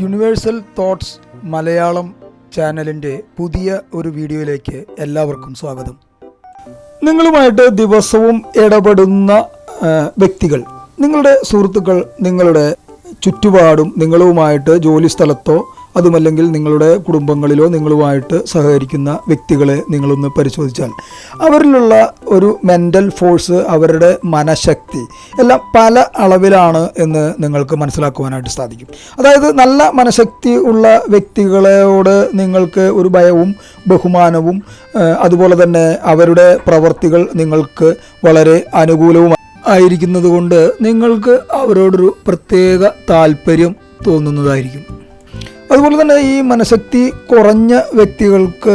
Universal thoughts Malayalam ചാനലിന്റെ പുതിയ ഒരു വീഡിയോയിലേക്ക് എല്ലാവർക്കും സ്വാഗതം. നിങ്ങളുമായിട്ട് ദിവസവും ഇടപെടുന്ന വ്യക്തികൾ നിങ്ങളുടെ സുഹൃത്തുക്കൾ നിങ്ങളുടെ ചുറ്റുപാടും നിങ്ങളുമായിട്ട് ജോലി സ്ഥലത്തോ അതുമല്ലെങ്കിൽ നിങ്ങളുടെ കുടുംബങ്ങളിലോ നിങ്ങളുമായിട്ട് സഹകരിക്കുന്ന വ്യക്തികളെ നിങ്ങളൊന്ന് പരിശോധിച്ചാൽ. അവരിലുള്ള ഒരു മെന്റൽ ഫോഴ്സ് അവരുടെ മനഃശക്തി എല്ലാം പല അളവിലാണ് എന്ന് നിങ്ങൾക്ക് മനസ്സിലാക്കുവാനായിട്ട് സാധിക്കും. അതായത് നല്ല മനഃശക്തി ഉള്ള വ്യക്തികളോട് നിങ്ങൾക്ക് ഒരു ഭയവും ബഹുമാനവും അതുപോലെ തന്നെ അവരുടെ പ്രവർത്തികൾ നിങ്ങൾക്ക് വളരെ അനുകൂലവും ആയിരിക്കുന്നത് കൊണ്ട് നിങ്ങൾക്ക് അവരോടൊരു പ്രത്യേക താല്പര്യം തോന്നുന്നതായിരിക്കും. അതുപോലെ തന്നെ ഈ മനഃശക്തി കുറഞ്ഞ വ്യക്തികൾക്ക്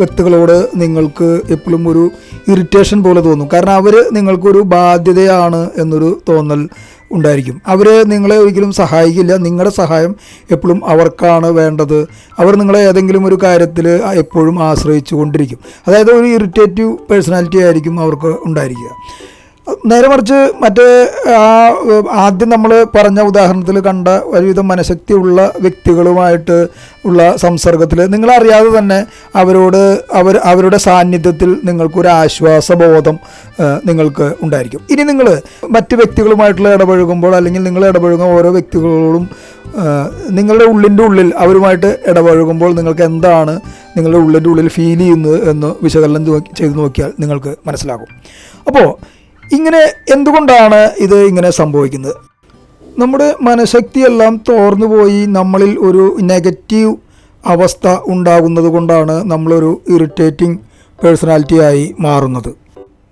വ്യക്തികളോട് നിങ്ങൾക്ക് എപ്പോഴും ഒരു ഇറിറ്റേഷൻ പോലെ തോന്നും. കാരണം അവർ നിങ്ങൾക്കൊരു ബാധ്യതയാണ് എന്നൊരു തോന്നൽ ഉണ്ടായിരിക്കും. അവർ നിങ്ങളെ ഒരിക്കലും സഹായിക്കില്ല. നിങ്ങളുടെ സഹായം എപ്പോഴും അവർക്കാണ് വേണ്ടത്. അവർ നിങ്ങളെ ഏതെങ്കിലും ഒരു കാര്യത്തിൽ എപ്പോഴും ആശ്രയിച്ചു കൊണ്ടിരിക്കും അതായത് ഒരു ഇറിറ്റേറ്റീവ് പേഴ്സണാലിറ്റി ആയിരിക്കും അവർക്ക് ഉണ്ടായിരിക്കുക. നേരെ മറിച്ച് മറ്റേ ആദ്യം നമ്മൾ പറഞ്ഞ ഉദാഹരണത്തിൽ കണ്ട ഒരുവിധം മനഃശക്തിയുള്ള വ്യക്തികളുമായിട്ട് ഉള്ള സംസർഗത്തിൽ നിങ്ങളറിയാതെ തന്നെ അവരോട് അവർ അവരുടെ സാന്നിധ്യത്തിൽ നിങ്ങൾക്കൊരു ആശ്വാസബോധം നിങ്ങൾക്ക് ഉണ്ടായിരിക്കും. ഇനി നിങ്ങൾ മറ്റ് വ്യക്തികളുമായിട്ടുള്ള ഇടപഴകുമ്പോൾ അല്ലെങ്കിൽ നിങ്ങൾ ഇടപഴകുന്ന ഓരോ വ്യക്തികളോടും നിങ്ങളുടെ ഉള്ളിന്റെ ഉള്ളിൽ അവരുമായിട്ട് ഇടപഴകുമ്പോൾ നിങ്ങൾക്ക് എന്താണ് നിങ്ങളുടെ ഉള്ളിന്റെ ഉള്ളിൽ ഫീൽ ചെയ്യുന്നത് എന്ന് വിശകലനം ചെയ്ത് നോക്കിയാൽ നിങ്ങൾക്ക് മനസ്സിലാകും. അപ്പോൾ ഇങ്ങനെ എന്തുകൊണ്ടാണ് ഇത് ഇങ്ങനെ സംഭവിക്കുന്നത്? നമ്മുടെ മനഃശക്തിയെല്ലാം തോർന്നു പോയി നമ്മളിൽ ഒരു നെഗറ്റീവ് അവസ്ഥ ഉണ്ടാകുന്നത് കൊണ്ടാണ് നമ്മളൊരു ഇറിറ്റേറ്റിംഗ് പേഴ്സണാലിറ്റിയായി മാറുന്നത്.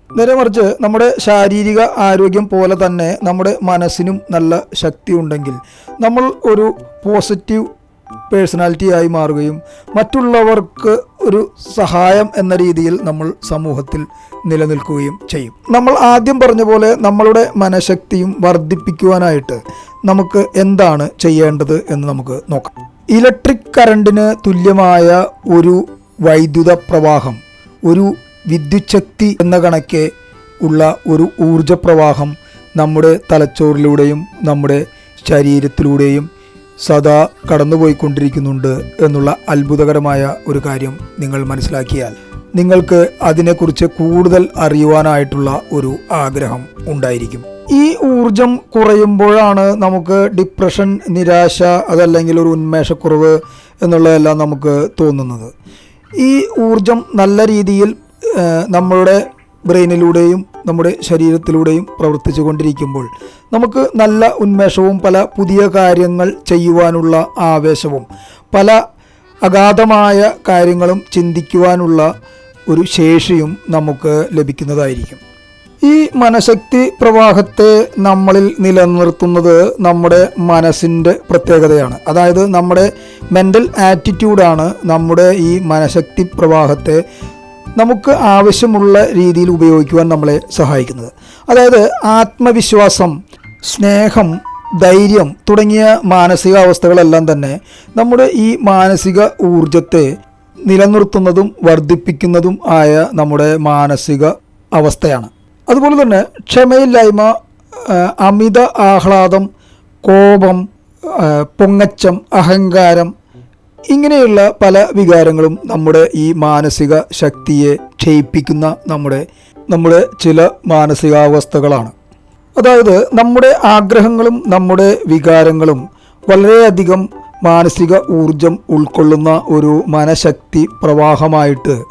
നേരെ മറിച്ച് നമ്മുടെ ശാരീരിക ആരോഗ്യം പോലെ തന്നെ നമ്മുടെ മനസ്സിനും നല്ല ശക്തി ഉണ്ടെങ്കിൽ നമ്മൾ ഒരു പോസിറ്റീവ് പേഴ്സണാലിറ്റിയായി മാറുകയും മറ്റുള്ളവർക്ക് ഒരു സഹായം എന്ന രീതിയിൽ നമ്മൾ സമൂഹത്തിൽ നിലനിൽക്കുകയും ചെയ്യും. നമ്മൾ ആദ്യം പറഞ്ഞ പോലെ നമ്മളുടെ മനഃശക്തിയും വർദ്ധിപ്പിക്കുവാനായിട്ട് നമുക്ക് എന്താണ് ചെയ്യേണ്ടത് എന്ന് നമുക്ക് നോക്കാം. ഇലക്ട്രിക് കറണ്ടിന് തുല്യമായ ഒരു വൈദ്യുത പ്രവാഹം ഒരു വിദ്യുച്ഛക്തി എന്ന കണക്കെ ഉള്ള ഒരു ഊർജപ്രവാഹം നമ്മുടെ തലച്ചോറിലൂടെയും നമ്മുടെ ശരീരത്തിലൂടെയും സദാ കടന്നുപോയിക്കൊണ്ടിരിക്കുന്നുണ്ട് എന്നുള്ള അത്ഭുതകരമായ ഒരു കാര്യം നിങ്ങൾ മനസ്സിലാക്കിയാൽ നിങ്ങൾക്ക് അതിനെക്കുറിച്ച് കൂടുതൽ അറിയുവാനായിട്ടുള്ള ഒരു ആഗ്രഹം ഉണ്ടായിരിക്കും. ഈ ഊർജം കുറയുമ്പോഴാണ് നമുക്ക് ഡിപ്രഷൻ നിരാശ അതല്ലെങ്കിൽ ഒരു ഉന്മേഷക്കുറവ് എന്നുള്ളതെല്ലാം നമുക്ക് തോന്നുന്നത്. ഈ ഊർജം നല്ല രീതിയിൽ നമ്മളുടെ ബ്രെയിനിലൂടെയും നമ്മുടെ ശരീരത്തിലൂടെയും പ്രവർത്തിച്ചു കൊണ്ടിരിക്കുമ്പോൾ നമുക്ക് നല്ല ഉന്മേഷവും പല പുതിയ കാര്യങ്ങൾ ചെയ്യുവാനുള്ള ആവേശവും പല അഗാധമായ കാര്യങ്ങളും ചിന്തിക്കുവാനുള്ള ഒരു ശേഷിയും നമുക്ക് ലഭിക്കുന്നതായിരിക്കും. ഈ മനഃശക്തി പ്രവാഹത്തെ നമ്മളിൽ നിലനിർത്തുന്നത് നമ്മുടെ മനസ്സിന്റെ പ്രത്യേകതയാണ്. അതായത് നമ്മുടെ മെന്റൽ ആറ്റിറ്റ്യൂഡാണ് നമ്മുടെ ഈ മനഃശക്തി പ്രവാഹത്തെ നമുക്ക് ആവശ്യമുള്ള രീതിയിൽ ഉപയോഗിക്കുവാൻ നമ്മളെ സഹായിക്കുന്നത്. അതായത് ആത്മവിശ്വാസം സ്നേഹം ധൈര്യം തുടങ്ങിയ മാനസികാവസ്ഥകളെല്ലാം തന്നെ നമ്മുടെ ഈ മാനസിക ഊർജത്തെ നിലനിർത്തുന്നതും വർദ്ധിപ്പിക്കുന്നതും ആയ നമ്മുടെ മാനസിക അവസ്ഥയാണ്. അതുപോലെ തന്നെ ക്ഷമയില്ലായ്മ അമിത ആഹ്ലാദം കോപം പൊങ്ങച്ചം അഹങ്കാരം ഇങ്ങനെയുള്ള പല വികാരങ്ങളും നമ്മുടെ ഈ മാനസിക ശക്തിയെ ക്ഷയിപ്പിക്കുന്ന നമ്മുടെ നമ്മുടെ ചില മാനസികാവസ്ഥകളാണ്. അതായത് നമ്മുടെ ആഗ്രഹങ്ങളും നമ്മുടെ വികാരങ്ങളും വളരെയധികം മാനസിക ഊർജം ഉൾക്കൊള്ളുന്ന ഒരു മനഃശക്തി പ്രവാഹമായിട്ട്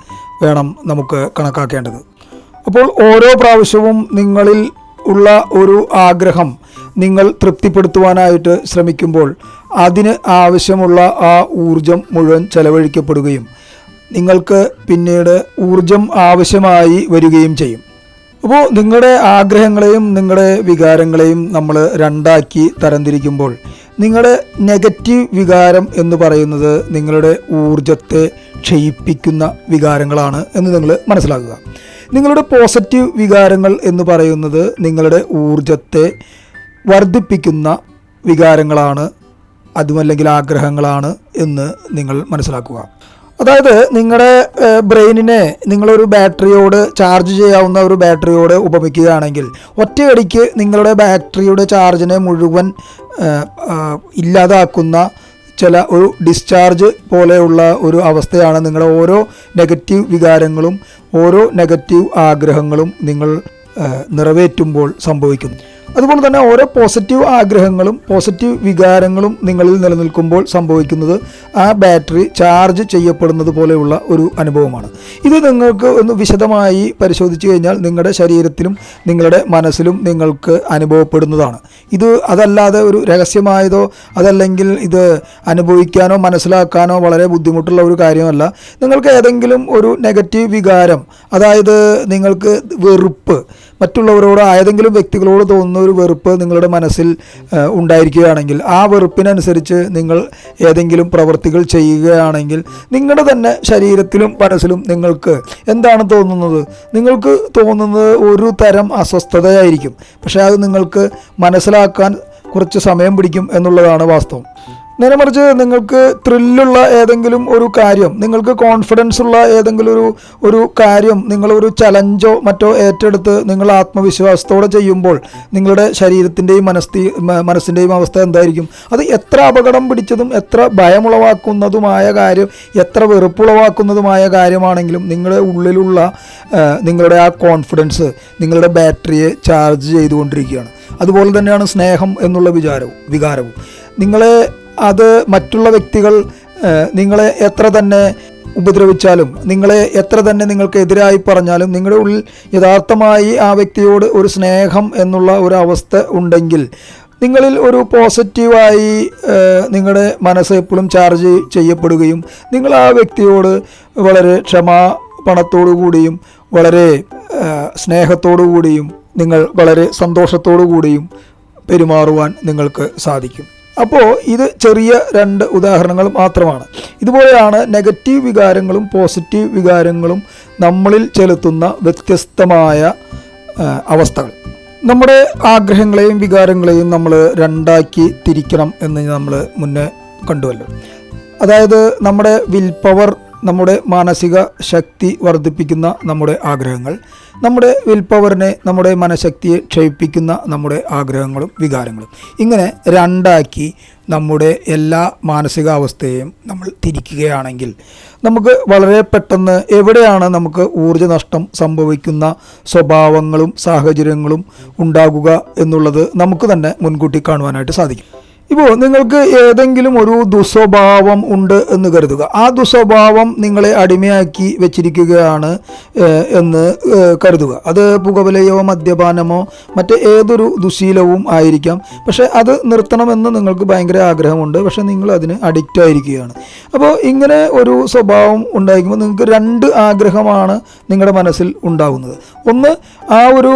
വേണം നമുക്ക് കണക്കാക്കേണ്ടത്. അപ്പോൾ ഓരോ പ്രാവശ്യവും നിങ്ങളിൽ ഉള്ള ഒരു ആഗ്രഹം നിങ്ങൾ തൃപ്തിപ്പെടുത്തുവാനായിട്ട് ശ്രമിക്കുമ്പോൾ അതിന് ആവശ്യമുള്ള ആ ഊർജം മുഴുവൻ ചെലവഴിക്കപ്പെടുകയും നിങ്ങൾക്ക് പിന്നീട് ഊർജം ആവശ്യമായി വരികയും ചെയ്യും. അപ്പോൾ നിങ്ങളുടെ ആഗ്രഹങ്ങളെയും നിങ്ങളുടെ വികാരങ്ങളെയും നമ്മൾ രണ്ടാക്കി തരംതിരിക്കുമ്പോൾ നിങ്ങളുടെ നെഗറ്റീവ് വികാരം എന്ന് പറയുന്നത് നിങ്ങളുടെ ഊർജത്തെ ക്ഷയിപ്പിക്കുന്ന വികാരങ്ങളാണ് എന്ന് നിങ്ങൾ മനസ്സിലാക്കുക. നിങ്ങളുടെ പോസിറ്റീവ് വികാരങ്ങൾ എന്ന് പറയുന്നത് നിങ്ങളുടെ ഊർജത്തെ വർദ്ധിപ്പിക്കുന്ന വികാരങ്ങളാണ് അതുമല്ലെങ്കിൽ ആഗ്രഹങ്ങളാണ് എന്ന് നിങ്ങൾ മനസ്സിലാക്കുക. അതായത് നിങ്ങളുടെ ബ്രെയിനിനെ നിങ്ങളൊരു ബാറ്ററിയോട് ചാർജ് ചെയ്യാവുന്ന ഒരു ബാറ്ററിയോട് ഉപമിക്കുകയാണെങ്കിൽ ഒറ്റയടിക്ക് നിങ്ങളുടെ ബാറ്ററിയുടെ ചാർജിനെ മുഴുവൻ ഇല്ലാതാക്കുന്ന ചില ഒരു ഡിസ്ചാർജ് പോലെയുള്ള ഒരു അവസ്ഥയാണ് നിങ്ങളുടെ ഓരോ നെഗറ്റീവ് വികാരങ്ങളും ഓരോ നെഗറ്റീവ് ആഗ്രഹങ്ങളും നിങ്ങൾ നിറവേറ്റുമ്പോൾ സംഭവിക്കുന്നു അതുപോലെ തന്നെ ഓരോ പോസിറ്റീവ് ആഗ്രഹങ്ങളും പോസിറ്റീവ് വികാരങ്ങളും നിങ്ങളിൽ നിലനിൽക്കുമ്പോൾ സംഭവിക്കുന്നത് ആ ബാറ്ററി ചാർജ് ചെയ്യപ്പെടുന്നത് പോലെയുള്ള ഒരു അനുഭവമാണ്. ഇത് നിങ്ങൾക്ക് ഒന്ന് വിശദമായി പരിശോധിച്ച് കഴിഞ്ഞാൽ നിങ്ങളുടെ ശരീരത്തിലും നിങ്ങളുടെ മനസ്സിലും നിങ്ങൾക്ക് അനുഭവപ്പെടുന്നതാണ്. ഇത് അതല്ലാതെ ഒരു രഹസ്യമായതോ അതല്ലെങ്കിൽ ഇത് അനുഭവിക്കാനോ മനസ്സിലാക്കാനോ വളരെ ബുദ്ധിമുട്ടുള്ള ഒരു കാര്യമല്ല. നിങ്ങൾക്ക് ഏതെങ്കിലും ഒരു നെഗറ്റീവ് വികാരം അതായത് നിങ്ങൾക്ക് വെറുപ്പ് മറ്റുള്ളവരോട് ഏതെങ്കിലും വ്യക്തികളോട് തോന്നുന്ന ഒരു വെറുപ്പ് നിങ്ങളുടെ മനസ്സിൽ ഉണ്ടായിരിക്കുകയാണെങ്കിൽ ആ വെറുപ്പിനനുസരിച്ച് നിങ്ങൾ ഏതെങ്കിലും പ്രവൃത്തികൾ ചെയ്യുകയാണെങ്കിൽ നിങ്ങളുടെ തന്നെ ശരീരത്തിലും മനസ്സിലും നിങ്ങൾക്ക് എന്താണ് തോന്നുന്നത്? നിങ്ങൾക്ക് തോന്നുന്നത് ഒരു തരം അസ്വസ്ഥതയായിരിക്കും. പക്ഷേ അത് നിങ്ങൾക്ക് മനസ്സിലാക്കാൻ കുറച്ച് സമയം പിടിക്കും എന്നുള്ളതാണ് വാസ്തവം. നേരെ മറിച്ച് നിങ്ങൾക്ക് ത്രില്ലുള്ള ഏതെങ്കിലും ഒരു കാര്യം നിങ്ങൾക്ക് കോൺഫിഡൻസ് ഉള്ള ഏതെങ്കിലും ഒരു ഒരു കാര്യം നിങ്ങളൊരു ചലഞ്ചോ മറ്റോ ഏറ്റെടുത്ത് നിങ്ങൾ ആത്മവിശ്വാസത്തോടെ ചെയ്യുമ്പോൾ നിങ്ങളുടെ ശരീരത്തിന്റെയും മനസ്തി മനസ്സിന്റെയും അവസ്ഥ എന്തായിരിക്കും? അത് എത്ര അപകടം പിടിച്ചതും എത്ര ഭയമുളവാക്കുന്നതുമായ കാര്യം എത്ര വെറുപ്പുളവാക്കുന്നതുമായ കാര്യമാണെങ്കിലും നിങ്ങളുടെ ഉള്ളിലുള്ള നിങ്ങളുടെ ആ കോൺഫിഡൻസ് നിങ്ങളുടെ ബാറ്ററിയെ ചാർജ് ചെയ്തുകൊണ്ടിരിക്കുകയാണ്. അതുപോലെ തന്നെയാണ് സ്നേഹം എന്നുള്ള വിചാരവും വികാരവും. നിങ്ങളെ അത് മറ്റുള്ള വ്യക്തികൾ നിങ്ങളെ എത്ര തന്നെ ഉപദ്രവിച്ചാലും നിങ്ങളെ എത്ര തന്നെ നിങ്ങൾക്ക് എതിരായി പറഞ്ഞാലും നിങ്ങളുടെ ഉള്ളിൽ യഥാർത്ഥമായി ആ വ്യക്തിയോട് ഒരു സ്നേഹം എന്നുള്ള ഒരു അവസ്ഥ ഉണ്ടെങ്കിൽ നിങ്ങളിൽ ഒരു പോസിറ്റീവായി നിങ്ങളുടെ മനസ്സ് എപ്പോഴും ചാർജ് ചെയ്യപ്പെടുകയും നിങ്ങൾ ആ വ്യക്തിയോട് വളരെ ക്ഷമാപണത്തോടു കൂടിയും വളരെ സ്നേഹത്തോടു കൂടിയും നിങ്ങൾ വളരെ സന്തോഷത്തോടു കൂടിയും പെരുമാറുവാൻ നിങ്ങൾക്ക് സാധിക്കും. അപ്പോൾ ഇത് ചെറിയ രണ്ട് ഉദാഹരണങ്ങൾ മാത്രമാണ്. ഇതുപോലെയാണ് നെഗറ്റീവ് വികാരങ്ങളും പോസിറ്റീവ് വികാരങ്ങളും നമ്മളിൽ ചെലുത്തുന്ന വ്യത്യസ്തമായ അവസ്ഥകൾ. നമ്മുടെ ആഗ്രഹങ്ങളെയും വികാരങ്ങളെയും നമ്മൾ രണ്ടാക്കി തിരിക്കണം എന്ന് നമ്മൾ മുന്നേ കണ്ടുവല്ലോ. അതായത് നമ്മുടെ വിൽ പവർ നമ്മുടെ മാനസിക ശക്തി വർദ്ധിപ്പിക്കുന്ന നമ്മുടെ ആഗ്രഹങ്ങൾ നമ്മുടെ വിൽ പവറിനെ നമ്മുടെ മനഃശക്തിയെ ക്ഷയിപ്പിക്കുന്ന നമ്മുടെ ആഗ്രഹങ്ങളും വികാരങ്ങളും. ഇങ്ങനെ രണ്ടാക്കി നമ്മുടെ എല്ലാ മാനസികാവസ്ഥയെയും നമ്മൾ തിരിക്കുകയാണെങ്കിൽ നമുക്ക് വളരെ പെട്ടെന്ന് എവിടെയാണ് നമുക്ക് ഊർജ നഷ്ടം സംഭവിക്കുന്ന സ്വഭാവങ്ങളും സാഹചര്യങ്ങളും ഉണ്ടാകുക എന്നുള്ളത് നമുക്ക് തന്നെ മുൻകൂട്ടി കാണുവാനായിട്ട് സാധിക്കും. ഇപ്പോൾ നിങ്ങൾക്ക് ഏതെങ്കിലും ഒരു ദുസ്വഭാവം ഉണ്ട് എന്ന് കരുതുക. ആ ദുസ്വഭാവം നിങ്ങളെ അടിമയാക്കി വെച്ചിരിക്കുകയാണ് എന്ന് കരുതുക. അത് പുകവലയോ മദ്യപാനമോ മറ്റ് ഏതൊരു ദുശീലവും ആയിരിക്കാം. പക്ഷേ അത് നിർത്തണമെന്ന് നിങ്ങൾക്ക് ഭയങ്കര ആഗ്രഹമുണ്ട്. പക്ഷേ നിങ്ങൾ അതിന് അഡിക്റ്റ് ആയിരിക്കുകയാണ്. അപ്പോൾ ഇങ്ങനെ ഒരു സ്വഭാവം ഉണ്ടായിരിക്കുമ്പോൾ നിങ്ങൾക്ക് രണ്ട് ആഗ്രഹമാണ് നിങ്ങളുടെ മനസ്സിൽ ഉണ്ടാകുന്നത് ഒന്ന് ആ ഒരു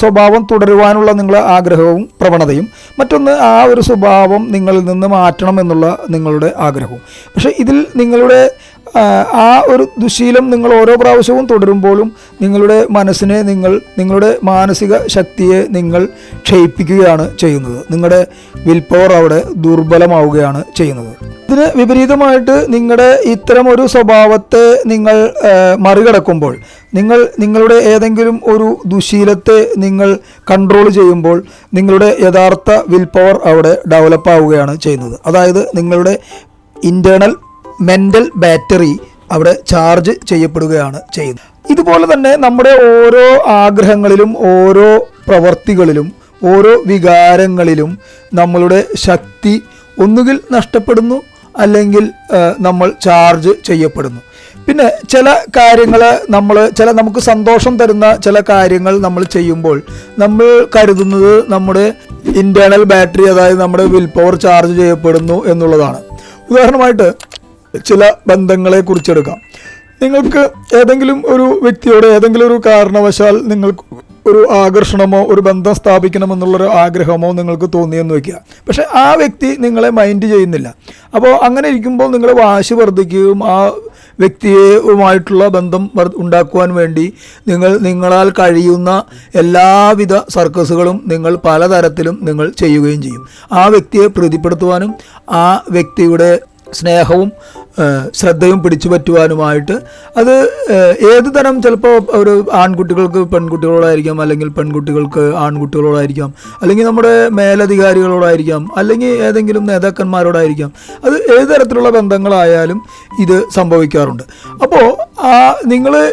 സ്വഭാവം തുടരുവാനുള്ള നിങ്ങളുടെ ആഗ്രഹവും പ്രവണതയും. മറ്റൊന്ന് ആ ഒരു സ്വഭാവം നിങ്ങളിൽ നിന്ന് മാറ്റണം എന്നുള്ള നിങ്ങളുടെ ആഗ്രഹവും. പക്ഷേ ഇതിൽ നിങ്ങളുടെ ആ, ഒരു ദുശീലം നിങ്ങൾ ഓരോ പ്രാവശ്യവും തുടരുമ്പോഴും നിങ്ങളുടെ മനസ്സിനെ നിങ്ങൾ നിങ്ങളുടെ മാനസിക ശക്തിയെ നിങ്ങൾ ക്ഷയിപ്പിക്കുകയാണ് ചെയ്യുന്നത്. നിങ്ങളുടെ വിൽ പവർ അവിടെ ദുർബലമാവുകയാണ് ചെയ്യുന്നത്. ഇതിന് വിപരീതമായിട്ട് നിങ്ങളുടെ ഇത്തരം ഒരു സ്വഭാവത്തെ നിങ്ങൾ മറികടക്കുമ്പോൾ നിങ്ങൾ നിങ്ങളുടെ ഏതെങ്കിലും ഒരു ദുശീലത്തെ നിങ്ങൾ കൺട്രോൾ ചെയ്യുമ്പോൾ നിങ്ങളുടെ യഥാർത്ഥ വിൽ പവർ അവിടെ ഡെവലപ്പ് ആവുകയാണ് ചെയ്യുന്നത്. അതായത് നിങ്ങളുടെ ഇന്റേർണൽ മെന്റൽ ബാറ്ററി അവിടെ ചാർജ് ചെയ്യപ്പെടുകയാണ് ചെയ്യുന്നത്. ഇതുപോലെ തന്നെ നമ്മുടെ ഓരോ ആഗ്രഹങ്ങളിലും ഓരോ പ്രവർത്തികളിലും ഓരോ വികാരങ്ങളിലും നമ്മളുടെ ശക്തി ഒന്നുകിൽ നഷ്ടപ്പെടുന്നു അല്ലെങ്കിൽ നമ്മൾ ചാർജ് ചെയ്യപ്പെടുന്നു. പിന്നെ ചില കാര്യങ്ങൾ നമ്മൾ ചില നമുക്ക് സന്തോഷം തരുന്ന ചില കാര്യങ്ങൾ നമ്മൾ ചെയ്യുമ്പോൾ നമ്മൾ കരുതുന്നത് നമ്മുടെ ഇന്റേർണൽ ബാറ്ററി അതായത് നമ്മുടെ വിൽ പവർ ചാർജ് ചെയ്യപ്പെടുന്നു എന്നുള്ളതാണ്. ഉദാഹരണമായിട്ട് ചില ബന്ധങ്ങളെ കുറിച്ചെടുക്കാം നിങ്ങൾക്ക് ഏതെങ്കിലും ഒരു വ്യക്തിയോട് ഏതെങ്കിലും ഒരു കാരണവശാൽ നിങ്ങൾ ഒരു ആകർഷണമോ ഒരു ബന്ധം സ്ഥാപിക്കണമെന്നുള്ളൊരു ആഗ്രഹമോ നിങ്ങൾക്ക് തോന്നിയെന്ന് വയ്ക്കുക. പക്ഷേ ആ വ്യക്തി നിങ്ങളെ മൈൻഡ് ചെയ്യുന്നില്ല. അപ്പോൾ അങ്ങനെ ഇരിക്കുമ്പോൾ നിങ്ങൾ വാശി വർദ്ധിക്കുകയും ആ വ്യക്തിയുമായിട്ടുള്ള ബന്ധം ഉണ്ടാക്കുവാൻ വേണ്ടി നിങ്ങൾ നിങ്ങളാൽ കഴിയുന്ന എല്ലാവിധ സർക്കസുകളും നിങ്ങൾ പലതരത്തിലും നിങ്ങൾ ചെയ്യുകയും ചെയ്യും. ആ വ്യക്തിയെ പ്രീതിപ്പെടുത്തുവാനും ആ വ്യക്തിയുടെ സ്നേഹവും ശ്രദ്ധയും പിടിച്ചു പറ്റുവാനുമായിട്ട് അത് ഏത് തരം ചിലപ്പോൾ ഒരു ആൺകുട്ടികൾക്ക് പെൺകുട്ടികളോടായിരിക്കാം അല്ലെങ്കിൽ പെൺകുട്ടികൾക്ക് ആൺകുട്ടികളോടായിരിക്കാം അല്ലെങ്കിൽ നമ്മുടെ മേലധികാരികളോടായിരിക്കാം അല്ലെങ്കിൽ ഏതെങ്കിലും നേതാക്കന്മാരോടായിരിക്കാം അത് ഏത് തരത്തിലുള്ള ബന്ധങ്ങളായാലും ഇത് സംഭവിക്കാറുണ്ട്. അപ്പോൾ ആ നിങ്ങൾ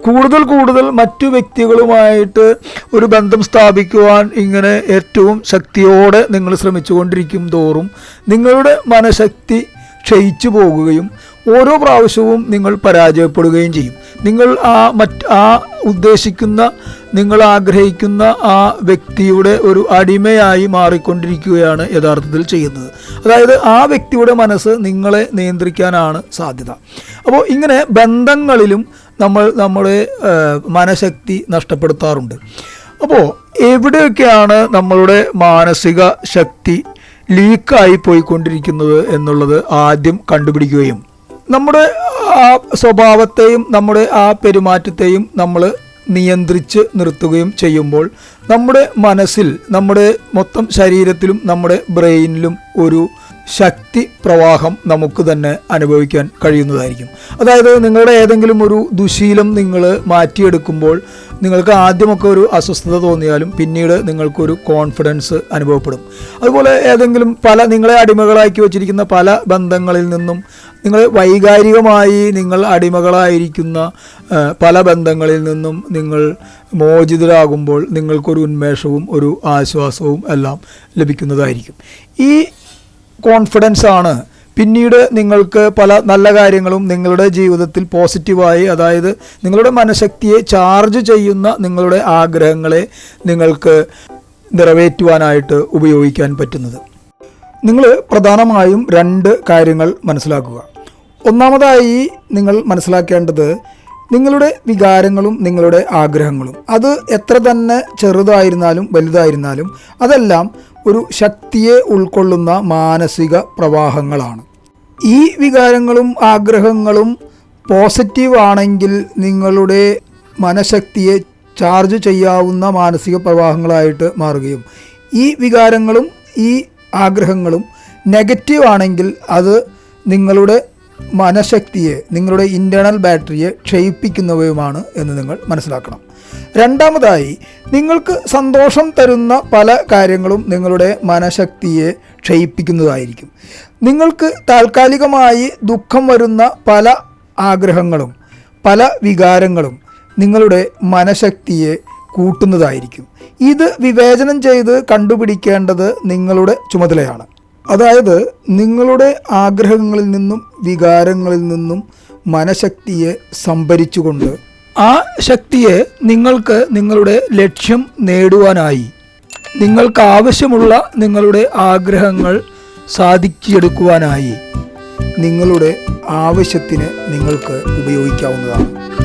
കൂടുതൽ കൂടുതൽ മറ്റു വ്യക്തികളുമായിട്ട് ഒരു ബന്ധം സ്ഥാപിക്കുവാൻ ഇങ്ങനെ ഏറ്റവും ശക്തിയോടെ നിങ്ങൾ ശ്രമിച്ചുകൊണ്ടിരിക്കും തോറും നിങ്ങളുടെ മനഃശക്തി ക്ഷയിച്ചു പോകുകയും ഓരോ പ്രാവശ്യവും നിങ്ങൾ പരാജയപ്പെടുകയും ചെയ്യും. നിങ്ങൾ ആ മറ്റ് ആ ഉദ്ദേശിക്കുന്ന നിങ്ങൾ ആഗ്രഹിക്കുന്ന ആ വ്യക്തിയുടെ ഒരു അടിമയായി മാറിക്കൊണ്ടിരിക്കുകയാണ് യഥാർത്ഥത്തിൽ ചെയ്യുന്നത്. അതായത് ആ വ്യക്തിയുടെ മനസ്സ് നിങ്ങളെ നിയന്ത്രിക്കാനാണ് സാധ്യത. അപ്പോൾ ഇങ്ങനെ ബന്ധങ്ങളിലും നമ്മൾ നമ്മുടെ മനഃശക്തി നഷ്ടപ്പെടുത്താറുണ്ട്. അപ്പോൾ എവിടെയൊക്കെയാണ് നമ്മളുടെ മാനസിക ശക്തി ലീക്കായി പോയിക്കൊണ്ടിരിക്കുന്നത് എന്നുള്ളത് ആദ്യം കണ്ടുപിടിക്കുകയും നമ്മുടെ ആ സ്വഭാവത്തെയും നമ്മുടെ ആ പെരുമാറ്റത്തെയും നമ്മൾ നിയന്ത്രിച്ച് നിർത്തുകയും ചെയ്യുമ്പോൾ നമ്മുടെ മനസ്സിൽ നമ്മുടെ മൊത്തം ശരീരത്തിലും നമ്മുടെ ബ്രെയിനിലും ഒരു ശക്തി പ്രവാഹം നമുക്ക് തന്നെ അനുഭവിക്കാൻ കഴിയുന്നതായിരിക്കും. അതായത് നിങ്ങളുടെ ഏതെങ്കിലും ഒരു ദുശീലം നിങ്ങൾ മാറ്റിയെടുക്കുമ്പോൾ നിങ്ങൾക്ക് ആദ്യമൊക്കെ ഒരു അസ്വസ്ഥത തോന്നിയാലും പിന്നീട് നിങ്ങൾക്കൊരു കോൺഫിഡൻസ് അനുഭവപ്പെടും. അതുപോലെ ഏതെങ്കിലും പല നിങ്ങളെ അടിമകളാക്കി വച്ചിരിക്കുന്ന പല ബന്ധങ്ങളിൽ നിന്നും നിങ്ങൾ വൈകാരികമായി നിങ്ങൾ അടിമകളായിരിക്കുന്ന പല ബന്ധങ്ങളിൽ നിന്നും നിങ്ങൾ മോചിതരാകുമ്പോൾ നിങ്ങൾക്കൊരു ഉന്മേഷവും ഒരു ആശ്വാസവും എല്ലാം ലഭിക്കുന്നതായിരിക്കും. ഈ കോൺഫിഡൻസ് ആണ്. പിന്നീട് നിങ്ങൾക്ക് പല നല്ല കാര്യങ്ങളും നിങ്ങളുടെ ജീവിതത്തിൽ പോസിറ്റീവായി അതായത് നിങ്ങളുടെ മനഃശക്തിയെ ചാർജ് ചെയ്യുന്ന നിങ്ങളുടെ ആഗ്രഹങ്ങളെ നിങ്ങൾക്ക് നിറവേറ്റുവാനായിട്ട് ഉപയോഗിക്കാൻ പറ്റുന്നത്. നിങ്ങൾ പ്രധാനമായും രണ്ട് കാര്യങ്ങൾ മനസ്സിലാക്കുക. ഒന്നാമതായി നിങ്ങൾ മനസ്സിലാക്കേണ്ടത് നിങ്ങളുടെ വികാരങ്ങളും നിങ്ങളുടെ ആഗ്രഹങ്ങളും. അത് എത്ര തന്നെ ചെറുതായിരുന്നാലും വലുതായിരുന്നാലും അതെല്ലാം ഒരു ശക്തിയെ ഉൾക്കൊള്ളുന്ന മാനസിക പ്രവാഹങ്ങളാണ്. ഈ വികാരങ്ങളും ആഗ്രഹങ്ങളും പോസിറ്റീവ് ആണെങ്കിൽ നിങ്ങളുടെ മനഃശക്തിയെ ചാർജ് ചെയ്യാവുന്ന മാനസിക പ്രവാഹങ്ങളായിട്ട് മാറുകയും ഈ വികാരങ്ങളും ഈ ആഗ്രഹങ്ങളും നെഗറ്റീവ് ആണെങ്കിൽ അത് നിങ്ങളുടെ മനഃശക്തിയെ നിങ്ങളുടെ ഇന്റേർണൽ ബാറ്ററിയെ ക്ഷയിപ്പിക്കുന്നവയുമാണ് എന്ന് നിങ്ങൾ മനസ്സിലാക്കണം. രണ്ടാമതായി നിങ്ങൾക്ക് സന്തോഷം തരുന്ന പല കാര്യങ്ങളും നിങ്ങളുടെ മനഃശക്തിയെ ക്ഷയിപ്പിക്കുന്നതായിരിക്കും. നിങ്ങൾക്ക് താൽക്കാലികമായി ദുഃഖം വരുന്ന പല ആഗ്രഹങ്ങളും പല വികാരങ്ങളും നിങ്ങളുടെ മനഃശക്തിയെ കൂട്ടുന്നതായിരിക്കും. ഇത് വിവേചനം ചെയ്ത് കണ്ടുപിടിക്കേണ്ടത് നിങ്ങളുടെ ചുമതലയാണ്. അതായത് നിങ്ങളുടെ ആഗ്രഹങ്ങളിൽ നിന്നും വികാരങ്ങളിൽ നിന്നും മനഃശക്തിയെ സംഭരിച്ചുകൊണ്ട്. ആ ശക്തിയെ നിങ്ങൾക്ക് നിങ്ങളുടെ ലക്ഷ്യം നേടുവാനായി. നിങ്ങൾക്ക് ആവശ്യമുള്ള നിങ്ങളുടെ ആഗ്രഹങ്ങൾ സാധിച്ചെടുക്കുവാനായി. നിങ്ങളുടെ ആവശ്യത്തിന് നിങ്ങൾക്ക് ഉപയോഗിക്കാവുന്നതാണ്.